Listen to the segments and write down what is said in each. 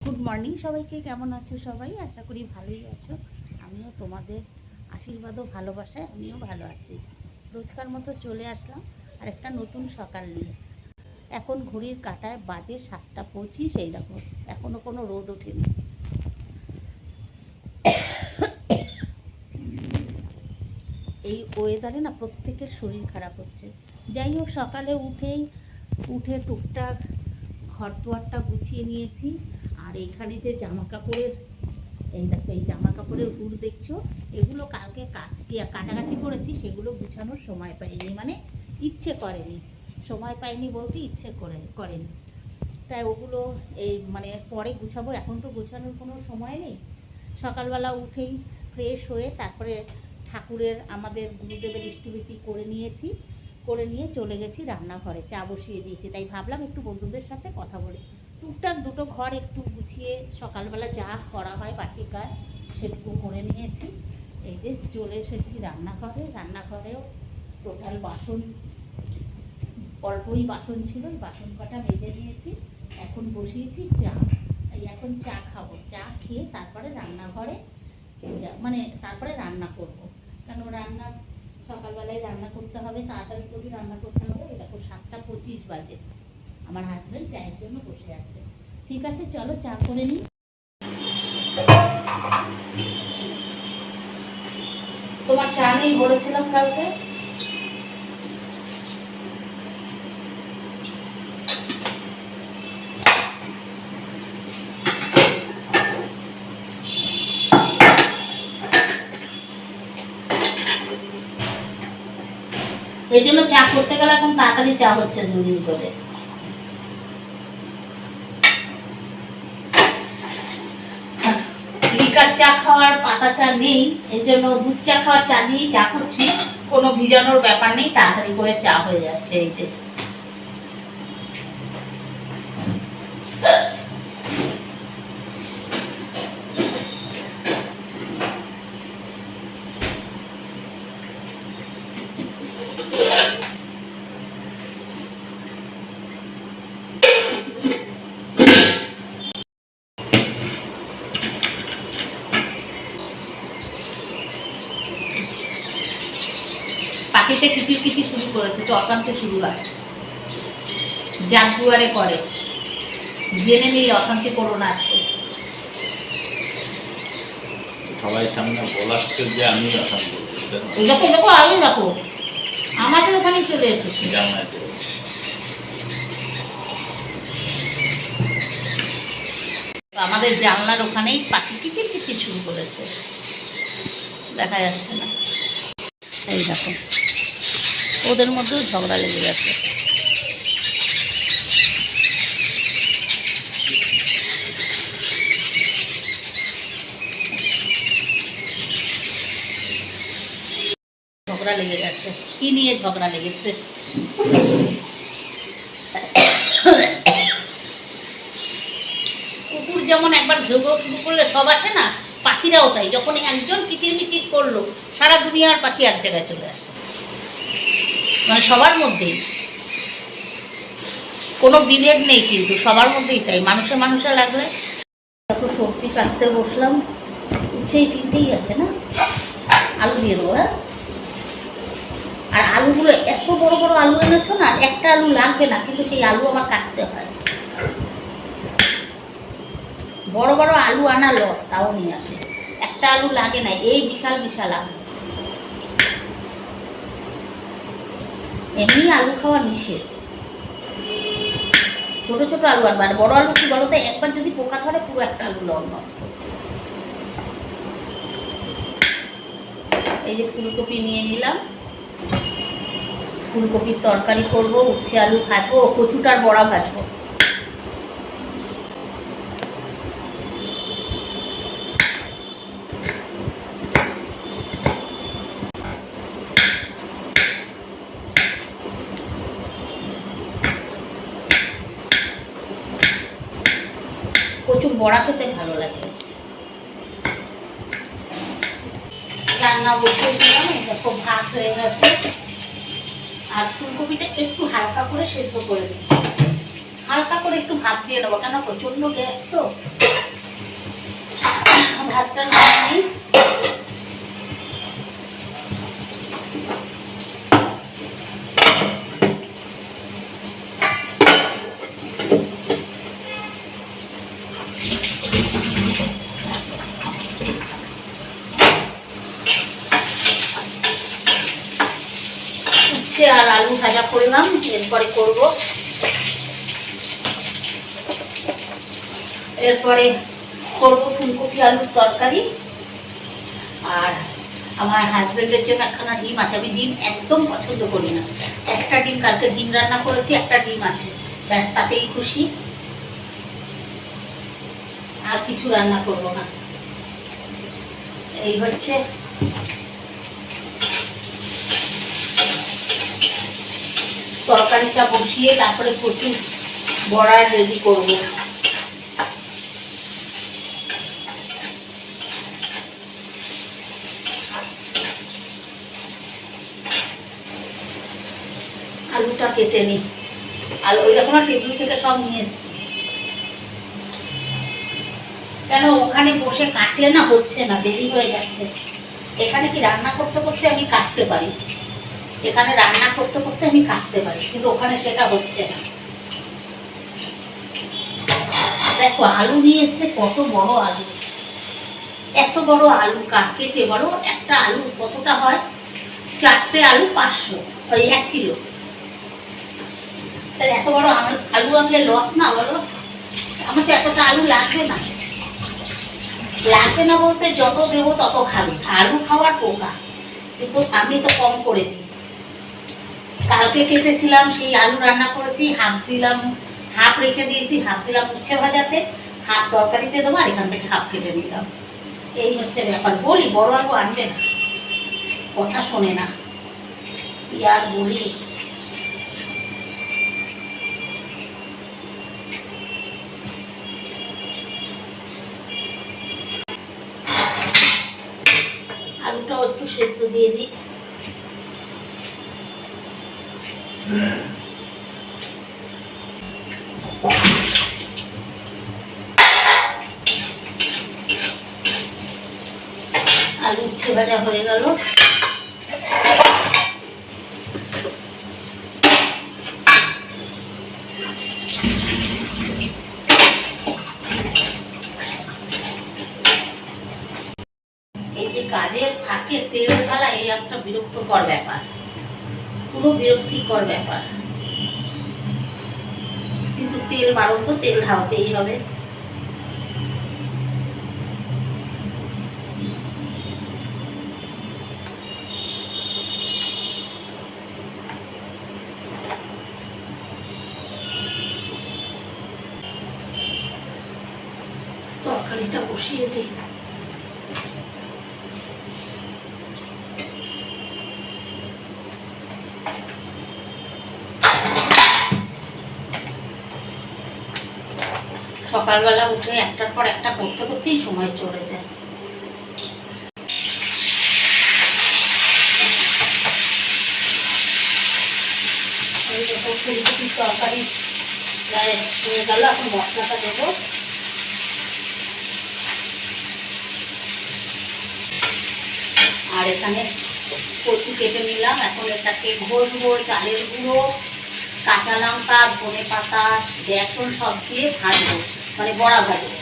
Good morning সবাইকে, কেমন আছো সবাই? আশা করি ভালোই আছো। আমিও তোমাদের আশীর্বাদ ও ভালোবাসায় আমিও ভালো আছি। রোজকার মতো চলে আসলাম আর একটা নতুন সকাল নিয়ে। এখন ঘড়ির কাটায় বাজে সাতটা পঁচিশ, এই দেখো, এখনও কোনো রোদ ওঠেনি। এই ওয়েদারে না প্রত্যেকের শরীর খারাপ হচ্ছে। যাই হোক, সকালে উঠেই, উঠে টুকটাক ঘর দুয়ারটা গুছিয়ে নিয়েছি। আর এখানে যে জামা কাপড়ের এই দেখো, এই জামা কাপড়ের হুড় দেখছ? এগুলো কালকে কাটাকাটি করেছি, সেগুলো গুছানোর সময় পাইনি মানে ইচ্ছে করেনি। সময় পাইনি বলতে ইচ্ছে করে, করেনি। তাই ওগুলো এই মানে পরে গুছাবো, এখন তো গোছানোর কোনো সময় নেই। সকালবেলা উঠেই ফ্রেশ হয়ে তারপরে ঠাকুরের, আমাদের গুরুদেবের ইষ্টভীতি করে নিয়েছি। করে নিয়ে চলে গেছি রান্নাঘরে। চা বসিয়ে দিয়েছি। তাই ভাবলাম একটু বন্ধুদের সাথে কথা বলি। টুকটাক দুটো ঘর একটু গুছিয়ে সকালবেলা যা করা হয় বাকি কাজ সেটুকু করে নিয়েছি। এই যে চলে এসেছি রান্নাঘরে। রান্নাঘরেও টোটাল বাসন, অল্পই বাসন ছিল। বাসন কটা মেজে নিয়েছি। এখন বসিয়েছি চা। এই এখন চা খাব। চা খেয়ে তারপরে রান্নাঘরে মানে তারপরে রান্না করব। কেন রান্না সকালবেলায় রান্না করতে হবে, তাড়াতাড়ি করে রান্না করতে হবে। এই দেখো সাতটা পঁচিশ বাজে। আমার হাজব্যান্ড চায়ের জন্য বসে আছে। ঠিক আছে, চলো চা করে নিই। তোমার চা নেই বলেছিলাম কালকে? এই জন্য চা করতে গেলে এখন তাড়াতাড়ি চা হচ্ছে দুদিন করে। লিকার চা খাওয়ার, পাতা চা নেই এই জন্য দুধ চা খাওয়ার চা দিয়েই চা করছি। কোনো ভিজানোর ব্যাপার নেই, তাড়াতাড়ি করে চা হয়ে যাচ্ছে এই যে। পাখিতে কিচির কিচির শুরু করেছে অশান্তি শুরু হয়। যার দুয়ারে করে জেনে নিই অশান্তি করো না আজকে। সবাই সামনে বলাচ্ছে যে আমি অশান্তি দেখো দেখো আলু দেখো। আমাদের ওখানেই চলে এসেছে। আমাদের জানলার ওখানেই পাখি কিচির কিচির শুরু করেছে। দেখা যাচ্ছে না। এই দেখো। ওদের মধ্যেও ঝগড়া লেগে গেছে। ঝগড়া লেগে গেছে। কি নিয়ে ঝগড়া লেগেছে? কুকুর যেমন একবার ঘেউ শুরু করলে সব আসে না, পাখিরাও তাই। যখন একজন কিচির মিচির করল, সারা দুনিয়ার পাখি এক জায়গায় চলে আসে। মানে সবার মধ্যেই। কোনো বিভেদ নেই কিন্তু, সবার মধ্যেই তাই। মানুষে মানুষে লাগলে দেখো সবজি কাটতে বসলাম এই তিনটেই আছে না? আলু দিয়ে দেবো হ্যাঁ? আর আলুগুলো, এত বড় বড় আলু এনেছো না, একটা আলু লাগবে না, কিন্তু সেই আলু আমার কাটতে হয়। বড় বড় আলু আনা লস তাও নিয়ে আসে। একটা আলু লাগে না, এই বিশাল বিশাল আলু। এমনি আলু খাওয়া নিষেধ। ছোট ছোট আলু আর মানে বড় আলু কি বলতো? একবার যদি পোকা ধরে, পুরো একটা আলু লন এই যে ফুলকপি নিয়ে নিলাম। ফুলকপির তরকারি করব, উচ্ছে আলু ভাজবো কচুটার বড়া ভাজবো। বড়া খেতে ভালো লাগে। রান্না বসে দিলাম খুব ভাত হয়ে গেছে। আর ফুলকপিটা একটু হালকা করে সেদ্ধ করে দেবো হালকা করে একটু ভাত দিয়ে দেবো, কেন প্রচণ্ড গ্যাস তো। ভাতটা নেই করলাম, এরপরে করব। এরপরে করব ফুলকপি আলুর তরকারি। আর আমার হাজবেন্ডের জন্য একখানা ডিম আছে। আমি ডিম একদম পছন্দ করি না। একটা ডিম কালকে ডিম রান্না করেছি, একটা ডিম আছে। ব্যাস, তাতেই খুশি। আর কিছু রান্না করব না। এই হচ্ছে তরকারিটা বসিয়ে তারপরে প্রচুর বড়া রেডি করব। আলুটা কেটে নিই। আলু ওই দেখো না টেবিল থেকে সব নিয়ে কেন ওখানে বসে কাটলে না হচ্ছে না, দেরি হয়ে যাচ্ছে। এখানে কি রান্না করতে করতে আমি কাটতে পারি? এখানে রান্না করতে করতে আমি কাটতে পারি, কিন্তু ওখানে সেটা হচ্ছে না। দেখো, আলু নিয়ে এসছে, কত বড় আলু। এত বড় আলু কেটে? বড় একটা আলু কতটা হয়? চারটে আলু পাঁচশো, ওই এক কিলো। তাহলে এত বড় আলু আনলে লস না, বলো? আমার তো এতটা আলু লাগবে না। লাগবে না বলতে যত দেবো তত খাবে। আলু খাওয়ার পোকা, কিন্তু আমি তো কম করে দিই। কালকে কেটেছিলাম, সেই আলু রান্না করেছি, হাফ দিলাম, হাফ রেখে দিয়েছি, হাফ দিলাম উচ্ছে ভাজাতে, হাফ তরকারিতে দেবো, আর এখান থেকে হাফ কেটে নিলাম। এই হচ্ছে ব্যাপার। বলি, বড় আলু আনবে না। কথা শোনে না। কি আর বলি? আলুটাও একটু সেদ্ধ দিয়ে দিই আলু ভাজা হয়ে গেল। এই যে কাজের ফাঁকে তেল ঢালা, এই একটা বিরক্তকর ব্যাপার। পুরো বিরক্তিকর ব্যাপার। কিন্তু তেল বারণ তো, তেল ঢালতেই হবে তরকারিটা বসিয়ে দিই। সকালবেলা উঠে একটার পর একটা করতে করতেই সময় চলে যায়। তরকারি। হয়ে গেল, এখন মশলাটা দেবো। আর এখানে কচু কেটে নিলাম। এখন এটাকে ঘষবো চালের গুঁড়ো, কাঁচা লঙ্কা, ধনে পাতা, বেসন সব দিয়ে ভাজবো মানে বড়া ভাজবো।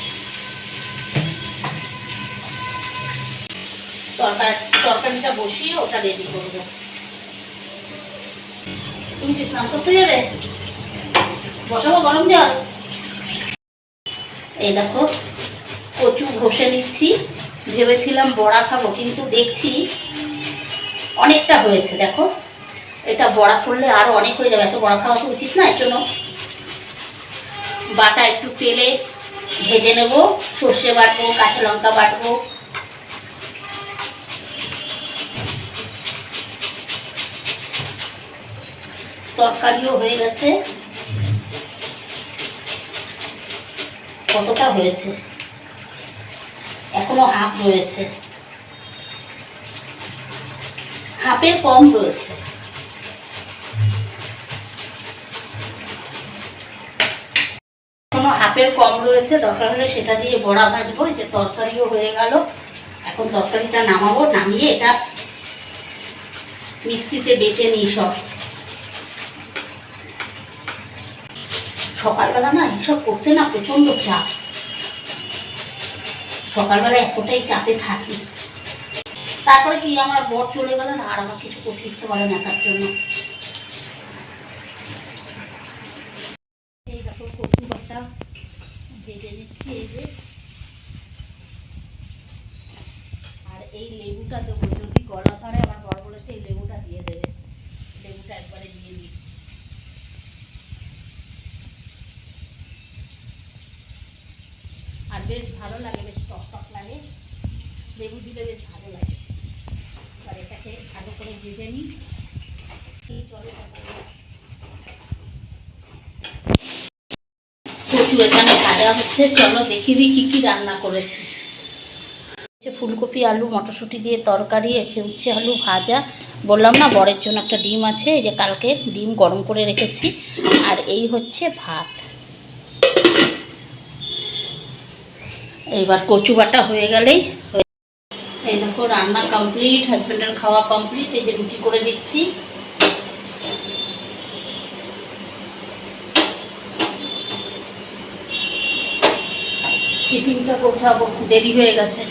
তরকারি, তরকারিটা বসিয়ে ওটা রেডি করব। তুমি স্নান করতে যাবে? বসাবো গরম জল? এই দেখো, কচু ঘষে নিচ্ছি। ভেবেছিলাম বড়া খাব, কিন্তু দেখছি অনেকটা হয়েছে, দেখো। এটা বড়া করলে আরও অনেক হয়ে যাবে, এত বড়া খাওয়া তো উচিত না, এর জন্য। বাটা একটু তেলে ভেজে নেব, সর্ষে বাটবো, কাঁচা লঙ্কা বাটবো। তরকারিও হয়ে গেছে। কতটা হয়েছে? এখনও হাফ রয়েছে। হাফের কম রয়েছে। হাফের কম রয়েছে, দরকার হলে সেটা দিয়ে বড়া ভাজবো যে তরকারিও হয়ে গেল। এখন তরকারিটা নামাবো, নামিয়ে এটা মিক্সিতে বেটে নিই সব। সকালবেলা না এসব করতে না প্রচণ্ড চাপ। সকালবেলা এতটাই চাপে থাকি। তারপরে কি আমার বর চলে গেল না? আর আমার কিছু করতে ইচ্ছে করে না তার জন্য। আর এই লেবুটা দেবো, যদি গলা ধরে আমার বর বলেছে, এই লেবুটা দিয়ে দেবে। লেবুটা একবারে দিয়ে দিই আর বেশ ভালো লাগে, বেশ টক টক লাগে। লেবু দিলে বেশ ভালো লাগে। আর এটাকে ভালো করে ভেজে নিই। হচ্ছে, চলো কী কী রান্না ফুলকপি, আলু, মটরশুঁটি দিয়ে তরকারি আছে উচ্ছে, আলু ভাজা। বললাম না, বরের জন্য একটা ডিম আছে, এই যে কালকে ডিম গরম করে রেখেছি। আর এই হচ্ছে ভাত। এইবার কচু বাটা হয়ে গেলেই এই দেখো রান্না কমপ্লিট হাজব্যান্ডের খাওয়া কমপ্লিট এই যে রুটি করে দিচ্ছি। টিফিনটা গোছাবো, দেরি হয়ে গেছে।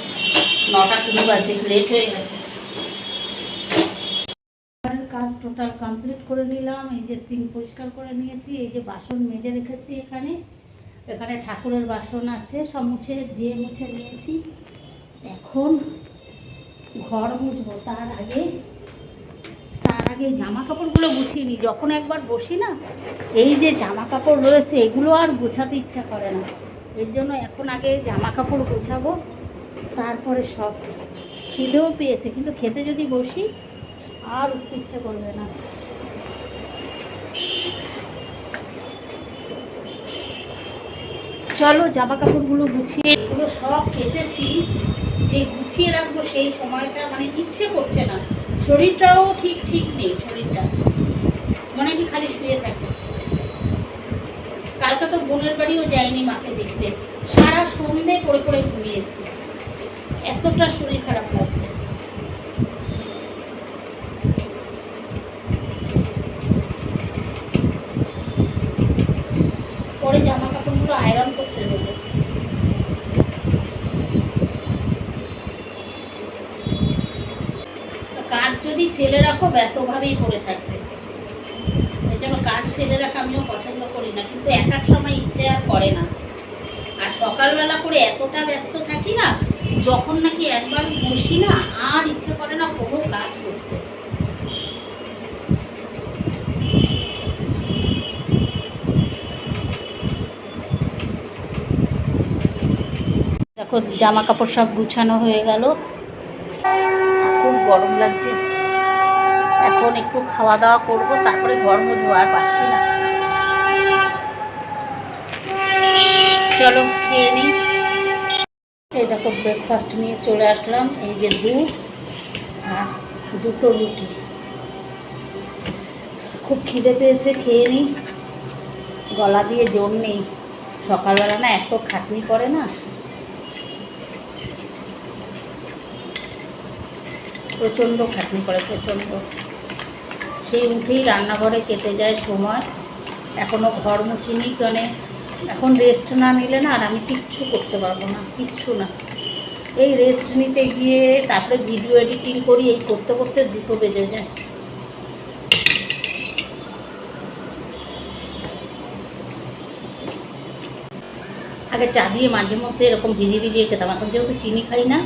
নটা কুড়ি বাজে লেট হয়ে গেছে। কাজ টোটাল কমপ্লিট করে নিলাম। এই যে সিঙ্ক পরিষ্কার করে নিয়েছি, এই যে বাসন মেজে রেখেছি এখানে। এখানে ঠাকুরের বাসন আছে, সব মুছে ধুয়ে মুছে নিয়েছি। এখন ঘর মুছবো। তার আগে তার আগে জামা কাপড়গুলো গুছিয়ে নিই। যখন একবার বসি না, এই যে জামা কাপড় রয়েছে, এগুলো আর গোছাতে ইচ্ছা করে না। এর জন্য এখন আগে জামা কাপড় গোছাবো, তারপরে সব খিদেও পেয়েছে। কিন্তু খেতে যদি বসি, আর উঠতে ইচ্ছে করবে না। চলো জামা কাপড়গুলো গুছিয়ে এগুলো সব কেচেছি, যে গুছিয়ে রাখব সেই সময়টা মানে ইচ্ছে করছে না। শরীরটাও ঠিক ঠিক নেই শরীরটা। মনে কি খালি শুয়ে থাকে কালকে তো বোনের বাড়িও যায়নি মাকে দেখতে। সারা সন্ধে পড়ে পড়ে ঘুমিয়েছি। এতটা শরীর খারাপ লাগছে পরে জামা কাপড়গুলো আয়রন করতে দেবো কাজ যদি ফেলে রাখো ব্যাস ওভাবেই পড়ে থাকবে। এর জন্য কাজ ফেলে রাখা আমিও পছন্দ করি না, কিন্তু এক এক সময় ইচ্ছে আর করে না। আর সকালবেলা করে এতটা ব্যস্ত থাকি না, যখন নাকি একবার বসি না, আর ইচ্ছে করে না কোনো কাজ করতে। দেখো জামা কাপড় সব গুছানো হয়ে গেল। খুব গরম লাগছে। এখন একটু খাওয়া দাওয়া করব, তারপরে ঘর মুছবো, আর পাচ্ছি না। চলো খেয়ে নিই এই দেখো ব্রেকফাস্ট নিয়ে চলে আসলাম, এই যে দুধ আর দুটো রুটি। খুব খিদে পেয়েছে, খেয়ে নিই গলা দিয়ে জোর নেই। সকালবেলা না এত খাটনি করে না। প্রচণ্ড খাটনি করে, প্রচণ্ড। সেই উঠেই রান্নাঘরে কেটে যায় সময়। এখনও ঘর মুছিনি কারণে এখন রেস্ট না নিলে না আর আমি কিচ্ছু করতে পারব না, কিচ্ছু না। এই রেস্ট নিতে গিয়ে তারপরে ভিডিও এডিটিং করি, এই করতে করতে দুটো বেজে যায়। আগে চা দিয়ে মাঝে মধ্যে এরকম ভিজিয়ে ভিজিয়ে খেতাম, এখন যেহেতু চিনি খাই না।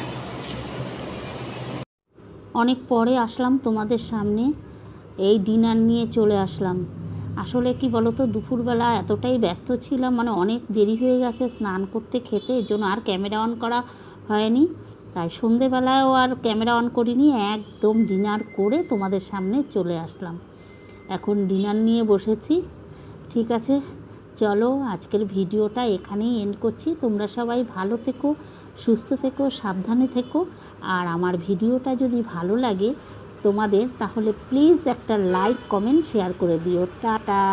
অনেক পরে আসলাম তোমাদের সামনে। এই ডিনার নিয়ে চলে আসলাম। আসলে কি বলো তো দুপুরবেলা এতটাই ব্যস্ত ছিলাম মানে অনেক দেরি হয়ে গেছে স্নান করতে খেতে, এর জন্য আর ক্যামেরা অন করা হয়নি। তাই সন্ধেবেলায়ও আর ক্যামেরা অন করিনি, একদম ডিনার করে তোমাদের সামনে চলে আসলাম। এখন ডিনার নিয়ে বসেছি। ঠিক আছে, চলো আজকের ভিডিওটা এখানেই এন্ড করছি। তোমরা সবাই ভালো থেকো, সুস্থ থেকো, সাবধানে থেকো। আর আমার ভিডিওটা যদি ভালো লাগে তোমাদের তাহলে প্লিজ একটা লাইক কমেন্ট শেয়ার করে দিও। টাটা।